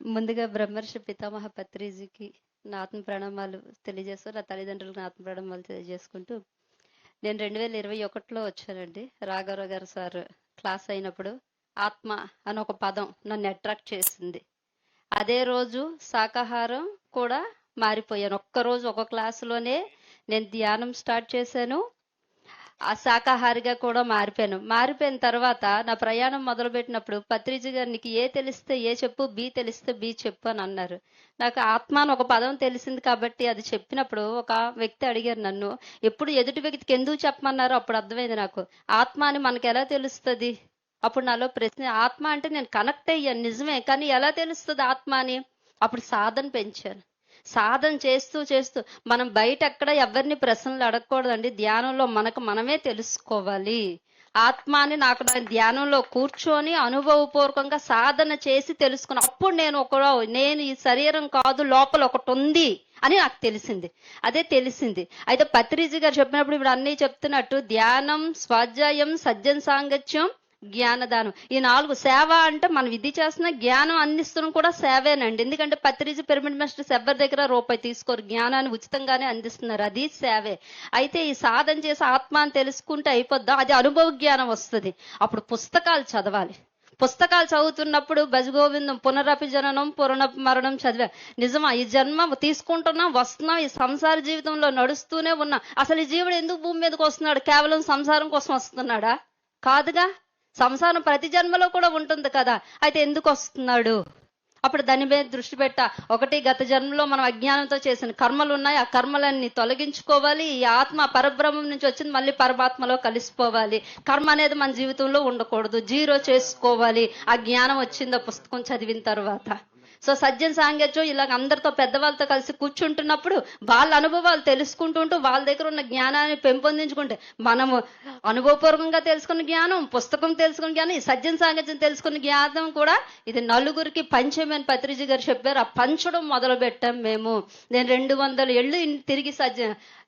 ముందుగా బ్రహ్మర్షి పితామహ పత్రిజీకి నా ఆత్మ ప్రణామాలు తెలియజేస్తూ నా తల్లిదండ్రులకు నా ఆత్మ ప్రణామాలు తెలియజేసుకుంటూ నేను రెండు వేల ఇరవై ఒకటిలో వచ్చానండి. రాఘవరావు గారు సార్ క్లాస్ అయినప్పుడు ఆత్మ అని ఒక పదం నన్ను అట్రాక్ట్ చేసింది. అదే రోజు శాకాహారం కూడా మారిపోయాను. ఒక్కరోజు ఒక క్లాసులోనే నేను ధ్యానం స్టార్ట్ చేశాను. శాకాహారిగా కూడా మారిపోయాను. మారిపోయిన తర్వాత నా ప్రయాణం మొదలుపెట్టినప్పుడు పత్రిజ గారికి ఏ తెలిస్తే ఏ చెప్పు బి తెలిస్తే బి చెప్పు అని అన్నారు. నాకు ఆత్మ అని ఒక పదం తెలిసింది కాబట్టి అది చెప్పినప్పుడు ఒక వ్యక్తి అడిగారు నన్ను ఎప్పుడు ఎదుటి వ్యక్తికి ఎందుకు చెప్పమన్నారో అప్పుడు అర్థమైంది నాకు. ఆత్మ అని మనకు ఎలా తెలుస్తుంది? అప్పుడు నాలో ప్రశ్న ఆత్మ అంటే నేను కనెక్ట్ అయ్యాను నిజమే కానీ ఎలా తెలుస్తుంది ఆత్మ అని? అప్పుడు సాధన పెంచాను. సాధన చేస్తూ చేస్తూ మనం బయట ఎక్కడ ఎవరిని ప్రశ్నలు అడగకూడదండి. ధ్యానంలో మనకు మనమే తెలుసుకోవాలి. ఆత్మాని నాకు నా ధ్యానంలో కూర్చొని అనుభవపూర్వకంగా సాధన చేసి తెలుసుకున్నా అప్పుడు నేను ఒక నేను ఈ శరీరం కాదు లోపల ఒకటి ఉంది అని నాకు తెలిసింది. అదే తెలిసింది. అయితే పత్రిజీ గారు చెప్పినప్పుడు ఇప్పుడు అన్నీ చెప్తున్నట్టు ధ్యానం స్వాధ్యాయం సజ్జన సాంగత్యం జ్ఞానదానం. ఈ నాలుగు సేవ అంటే మనం విధి చేస్తున్న జ్ఞానం అందిస్తున్నాం కూడా సేవేనండి. ఎందుకంటే పత్రిజీ పిరమిడ్ మాస్టర్ ఎవరి దగ్గర రూపాయి తీసుకోరు. జ్ఞానాన్ని ఉచితంగానే అందిస్తున్నారు. అది సేవే. అయితే ఈ సాధన చేసి ఆత్మ అని తెలుసుకుంటే అయిపోద్దా? అది అనుభవ జ్ఞానం వస్తుంది. అప్పుడు పుస్తకాలు చదవాలి. పుస్తకాలు చదువుతున్నప్పుడు భజగోవిందం పునరపి జననం పునర మరణం చదివా. నిజమా? ఈ జన్మ తీసుకుంటున్నాం వస్తున్నాం ఈ సంసార జీవితంలో నడుస్తూనే ఉన్నాం. అసలు ఈ జీవుడు ఎందుకు భూమి మీదకి వస్తున్నాడు? కేవలం సంసారం కోసం వస్తున్నాడా? కాదుగా? సంసారం ప్రతి జన్మలో కూడా ఉంటుంది కదా. అయితే ఎందుకు వస్తున్నాడు? అప్పుడు దాని మీద దృష్టి పెట్ట. ఒకటి గత జన్మలో మనం అజ్ఞానంతో చేసిన కర్మలు ఉన్నాయి. ఆ కర్మలన్నీ తొలగించుకోవాలి. ఈ ఆత్మ పరబ్రహ్మం నుంచి వచ్చింది. మళ్ళీ పరమాత్మలో కలిసిపోవాలి. కర్మ అనేది మన జీవితంలో ఉండకూడదు. జీరో చేసుకోవాలి. ఆ జ్ఞానం వచ్చింది ఆ పుస్తకం చదివిన తర్వాత. సో సజ్జన సాంగత్యం ఇలాగ అందరితో పెద్దవాళ్ళతో కలిసి కూర్చుంటున్నప్పుడు వాళ్ళ అనుభవాలు తెలుసుకుంటుంటూ వాళ్ళ దగ్గర ఉన్న జ్ఞానాన్ని పెంపొందించుకుంటే మనము అనుభవపూర్వకంగా తెలుసుకున్న జ్ఞానం పుస్తకం తెలుసుకున్న జ్ఞానం ఈ సజ్జన సాంగత్యం తెలుసుకున్న జ్ఞానం కూడా ఇది నలుగురికి పంచమని పత్రిజీ గారు చెప్పారు. ఆ పంచడం మొదలు పెట్టాం మేము. నేను రెండు వందల ఏళ్ళు తిరిగి సజ్జ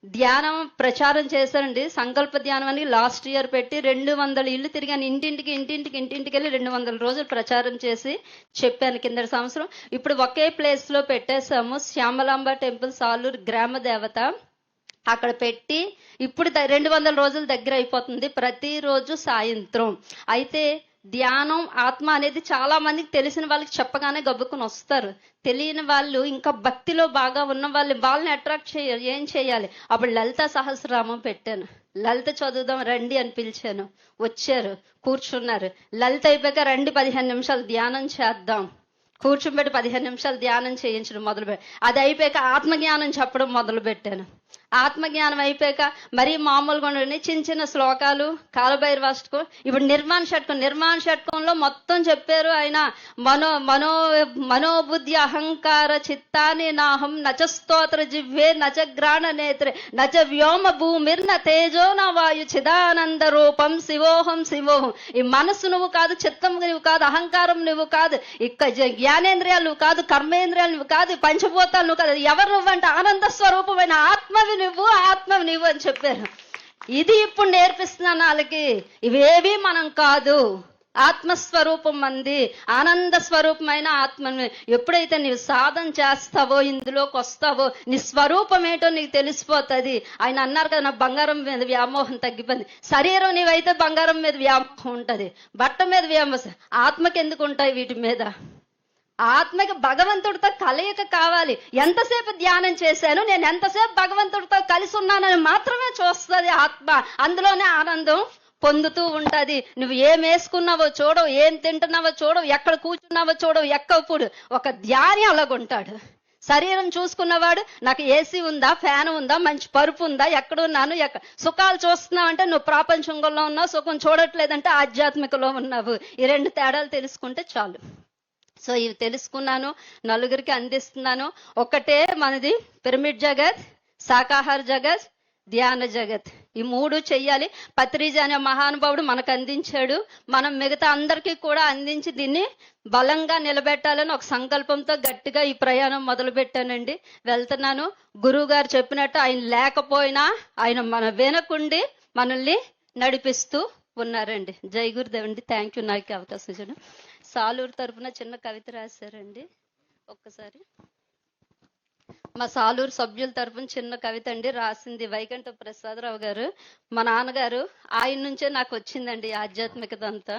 ధ్యానం ప్రచారం చేశానండి సంకల్ప ధ్యానం అని లాస్ట్ ఇయర్ పెట్టి రెండు వందల ఇల్లు తిరిగాను. ఇంటింటికి ఇంటింటికి ఇంటింటికి వెళ్ళి రెండు వందల రోజులు ప్రచారం చేసి చెప్పాను కింద సంవత్సరం. ఇప్పుడు ఒకే ప్లేస్లో పెట్టేశాము. శ్యామలాంబ టెంపుల్ సాలూరు గ్రామ దేవత. అక్కడ పెట్టి ఇప్పుడు ద- రెండు వందల రోజుల దగ్గర అయిపోతుంది. ప్రతిరోజు సాయంత్రం. అయితే ధ్యానం ఆత్మ అనేది చాలా మందికి తెలిసిన వాళ్ళకి చెప్పగానే గబ్బుకుని వస్తారు. తెలియని వాళ్ళు ఇంకా భక్తిలో బాగా ఉన్న వాళ్ళు వాళ్ళని అట్రాక్ట్ చేయాలి ఏం చేయాలి? అప్పుడు లలిత సహస్రనామం పెట్టాను. లలిత చదువుదాం రండి అని పిలిచాను. వచ్చారు కూర్చున్నారు. లలిత అయిపోయాక రండి పదిహేను నిమిషాలు ధ్యానం చేద్దాం. కూర్చోబెట్టి పదిహేను నిమిషాలు ధ్యానం చేయించడం మొదలు అది అయిపోయాక ఆత్మజ్ఞానం చెప్పడం మొదలు పెట్టాను ఆత్మజ్ఞానం అయిపోయాక మరీ మామూలుగా ఉండండి చిన్న చిన్న శ్లోకాలు కాలభైరవ అష్టకం ఇప్పుడు నిర్మాణ షట్కం నిర్మాణ షట్కంలో మొత్తం చెప్పారు ఆయన. మనో మనో మనోబుద్ధి అహంకార చిత్తాని నాహం నచ స్తోత్ర జివ్వే నచ గ్రాణ నేత్రే నచ వ్యోమ భూమిర్న తేజో నా వాయు చిదానంద రూపం శివోహం శివోహం. ఈ మనస్సు నువ్వు కాదు చిత్తం నువ్వు కాదు అహంకారం నువ్వు కాదు ఇక జ్ఞానేంద్రియాలు నువ్వు కాదు కర్మేంద్రియాలు నువ్వు కాదు పంచభూతాలు నువ్వు కాదు ఎవరు నువ్వంటే ఆనంద స్వరూపమైన ఆత్మవి నువ్వు ఆత్మవి నువ్వు అని చెప్పారు. ఇది ఇప్పుడు నేర్పిస్తున్నాను వాళ్ళకి. ఇవేవి మనం కాదు. ఆత్మస్వరూపం అంది. ఆనంద స్వరూపమైన ఆత్మని ఎప్పుడైతే నీవు సాధన చేస్తావో ఇందులోకి వస్తావో నీ స్వరూపం ఏంటో నీకు తెలిసిపోతుంది. ఆయన అన్నారు కదా నా బంగారం మీద వ్యామోహం తగ్గిపోయింది. శరీరం నీవైతే బంగారం మీద వ్యామోహం ఉంటుంది. బట్ట మీద వ్యామోహం. ఆత్మకి ఎందుకు ఉంటాయి వీటి మీద? ఆత్మకి భగవంతుడితో కలయిక కావాలి. ఎంతసేపు ధ్యానం చేశాను నేను ఎంతసేపు భగవంతుడితో కలిసి ఉన్నానని మాత్రమే చూస్తుంది ఆత్మ. అందులోనే ఆనందం పొందుతూ ఉంటది. నువ్వు ఏం వేసుకున్నావో చూడవు ఏం తింటున్నావో చూడవు ఎక్కడ కూర్చున్నావో చూడవు ఎక్కప్పుడు ఒక ధ్యాని అలాగుంటాడు. శరీరం చూసుకున్నవాడు నాకు ఏసీ ఉందా ఫ్యాన్ ఉందా మంచి పరుపు ఉందా ఎక్కడున్నాను ఎక్కడ సుఖాలు చూస్తున్నావంటే నువ్వు ప్రాపంచంలో ఉన్నావు సుఖం చూడట్లేదంటే ఆధ్యాత్మికలో ఉన్నావు. ఈ రెండు తేడాలు తెలుసుకుంటే చాలు. సో ఇవి తెలుసుకున్నాను నలుగురికి అందిస్తున్నాను. ఒకటే మనది పిరమిడ్ జగత్ శాకాహార జగత్ ధ్యాన జగత్. ఈ మూడు చెయ్యాలి. పత్రిజ అనే మహానుభావుడు మనకు అందించాడు. మనం మిగతా అందరికీ కూడా అందించి దీన్ని బలంగా నిలబెట్టాలని ఒక సంకల్పంతో గట్టిగా ఈ ప్రయాణం మొదలు పెట్టానండి వెళ్తున్నాను. గురువు గారు చెప్పినట్టు ఆయన లేకపోయినా ఆయన మన వెనకుండి మనల్ని నడిపిస్తూ ఉన్నారండి. జై గురుదేవండి థ్యాంక్ యూ నాకు అవకాశం ఇచ్చాడు సాలూరు తరపున చిన్న కవిత రాశారండి. ఒక్కసారి. మా సాలూరు సభ్యుల తరపున చిన్న కవిత అండి రాసింది వైకంఠ ప్రసాదరావు గారు. మా నాన్నగారు ఆయన నుంచే నాకు వచ్చిందండి ఆధ్యాత్మికత అంతా.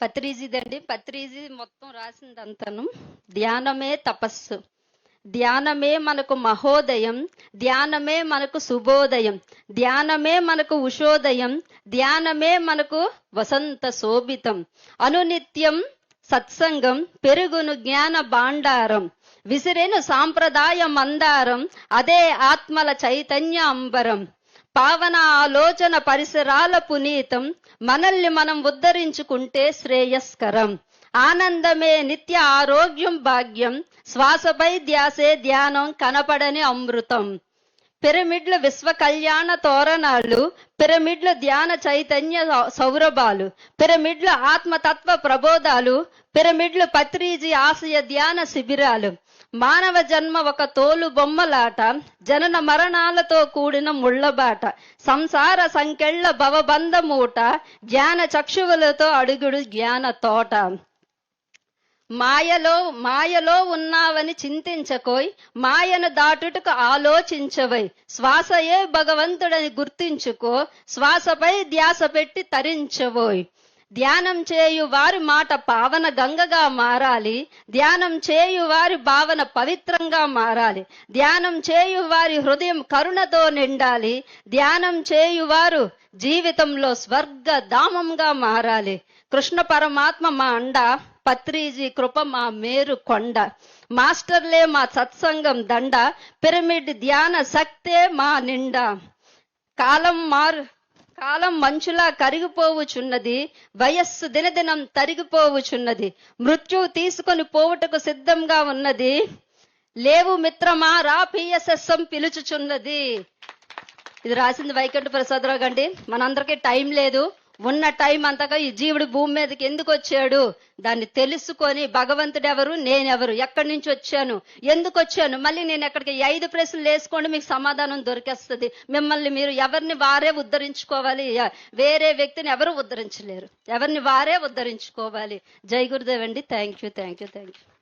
పత్రిజీదండి పత్రిజీ మొత్తం రాసింది అంతను ధ్యానమే తపస్సు. ధ్యానమే మనకు మహోదయం ధ్యానమే మనకు శుభోదయం ధ్యానమే మనకు ఉషోదయం ధ్యానమే మనకు వసంత శోభితం. అనునిత్యం సత్సంగం పెరుగును జ్ఞాన భాండారం విసిరేను సాంప్రదాయ మందారం అదే ఆత్మల చైతన్య అంబరం. పావన ఆలోచన పరిసరాల పునీతం మనల్ని మనం ఉద్ధరించుకుంటే శ్రేయస్కరం. ఆనందమే నిత్య ఆరోగ్యం భాగ్యం. శ్వాసపై ధ్యాసే ధ్యానం కనపడని అమృతం. పిరమిడ్లు విశ్వ కళ్యాణ తోరణాలు పిరమిడ్లు ధ్యాన చైతన్య సౌరభాలు పిరమిడ్లు ఆత్మతత్వ ప్రబోధాలు పిరమిడ్లు పత్రిజీ ఆశయ ధ్యాన శిబిరాలు. మానవ జన్మ ఒక తోలు బొమ్మలాట జనన మరణాలతో కూడిన ముళ్ళబాట సంసార సంకెళ్ళ భవబంధ మూట జ్ఞాన చక్షువులతో అడుగుడు జ్ఞాన తోట. మాయలో మాయలో ఉన్నావని చింతించకోయ్ మాయను దాటుటకు ఆలోచించవై శ్వాసయే భగవంతుడని గుర్తించుకో శ్వాసపై ధ్యాస పెట్టి తరించవోయ్. ధ్యానం చేయు వారి మాట పావన గంగగా మారాలి ధ్యానం చేయు వారి భావన పవిత్రంగా మారాలి ధ్యానం చేయు వారి హృదయం కరుణతో నిండాలి ధ్యానం చేయువారు జీవితంలో స్వర్గ ధామంగా మారాలి. కృష్ణ పరమాత్మ మా అండ పత్రిజీ కృప మా మేరు కొండ. మాస్టర్లే మా సత్సంగం దండ పిరమిడ్ ధ్యాన శక్తే మా నిండా. కాలం మారు కాలం మంచులా కరిగిపోవుచున్నది వయస్సు దినదినం తరిగిపోవుచున్నది. మృత్యు తీసుకొని పోవుటకు సిద్ధంగా ఉన్నది లేవు మిత్రమా రా పిఎస్ఎస్ఎం పిలుచుచున్నది. ఇది రాసింది వైకుంఠ ప్రసాదరావు గండి. మనందరికీ టైం లేదు. ఉన్న టైం అంతగా ఈ జీవుడు భూమి మీదకి ఎందుకు వచ్చాడు? దాన్ని తెలుసుకొని భగవంతుడు ఎవరు నేనెవరు? ఎక్కడి నుంచి వచ్చాను? ఎందుకు వచ్చాను? మళ్ళీ నేను ఎక్కడికి? ఐదు ప్రశ్నలు వేసుకోండి మీకు సమాధానం దొరికేస్తుంది. మిమ్మల్ని మీరు ఎవరిని వారే ఉద్ధరించుకోవాలి? వేరే వ్యక్తిని ఎవరు ఉద్ధరించలేరు? ఎవరిని వారే ఉద్ధరించుకోవాలి? జై గురుదేవ్ అండి. Thank you thank you thank you.